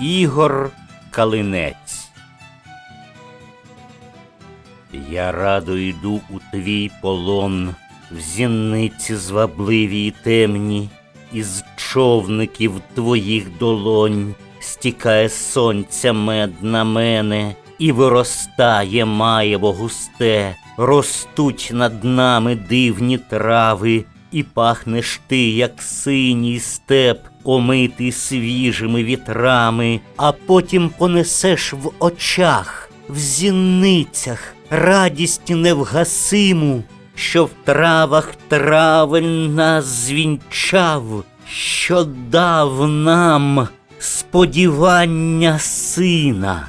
Ігор Калинець. Я радо йду у твій полон, в зіниці звабливі й темні, із човників твоїх долонь стікає сонця мед на мене, і виростає маєво густе, ростуть над нами дивні трави, і пахнеш ти, як синій степ, омитий свіжими вітрами, а потім понесеш в очах, в зіницях радість невгасиму, що в травах травель нас звінчав, що дав нам сподівання сина.